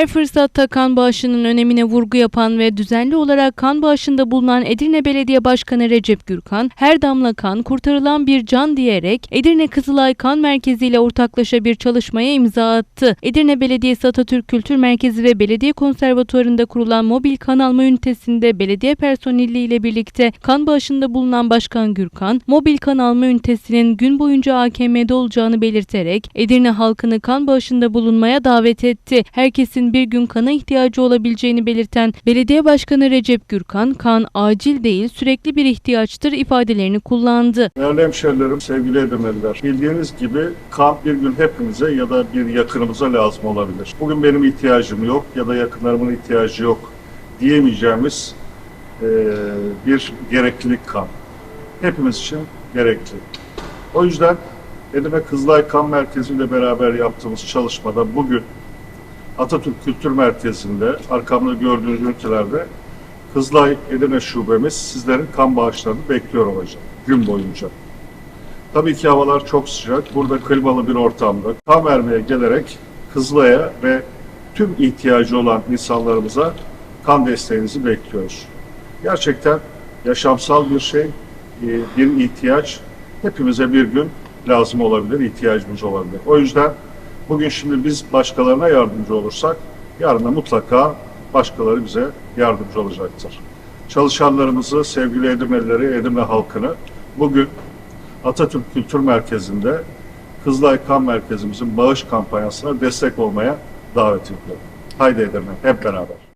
Her fırsatta kan bağışının önemine vurgu yapan ve düzenli olarak kan bağışında bulunan Edirne Belediye Başkanı Recep Gürkan, her damla kan kurtarılan bir can diyerek Edirne Kızılay Kan Merkezi ile ortaklaşa bir çalışmaya imza attı. Edirne Belediyesi Atatürk Kültür Merkezi ve Belediye Konservatuvarı'nda kurulan mobil kan alma ünitesinde belediye personeliyle birlikte kan bağışında bulunan Başkan Gürkan, mobil kan alma ünitesinin gün boyunca AKM'de olacağını belirterek Edirne halkını kan bağışında bulunmaya davet etti. Herkesin bir gün kana ihtiyacı olabileceğini belirten Belediye Başkanı Recep Gürkan, kan acil değil sürekli bir ihtiyaçtır ifadelerini kullandı. Değerli hemşehrilerim, sevgili Edirneliler. Bildiğiniz gibi kan bir gün hepimize ya da bir yakınımıza lazım olabilir. Bugün benim ihtiyacım yok ya da yakınlarımın ihtiyacı yok diyemeyeceğimiz eee, bir gereklilik kan. Hepimiz için gerekli. O yüzden Edirne Kızılay Kan Merkezi ile beraber yaptığımız çalışmada bugün Atatürk Kültür Merkezi'nde arkamda gördüğünüz ünitelerde Kızılay Edirne Şubemiz sizlerin kan bağışlarını bekliyor olacak gün boyunca. Tabii ki havalar çok sıcak. Burada klimalı bir ortamda kan vermeye gelerek Kızılay'a ve tüm ihtiyacı olan insanlarımıza kan desteğinizi bekliyoruz. Gerçekten yaşamsal bir şey, e, bir ihtiyaç. Hepimize bir gün lazım olabilir, ihtiyacımız olabilir. O yüzden bugün şimdi biz başkalarına yardımcı olursak, yarın da mutlaka başkaları bize yardımcı olacaktır. Çalışanlarımızı, sevgili Edirnelileri, Edirne halkını bugün Atatürk Kültür Merkezi'nde Kızılay Kan Merkezimizin bağış kampanyasına destek olmaya davet ediyorum. Haydi Edirne, hep beraber.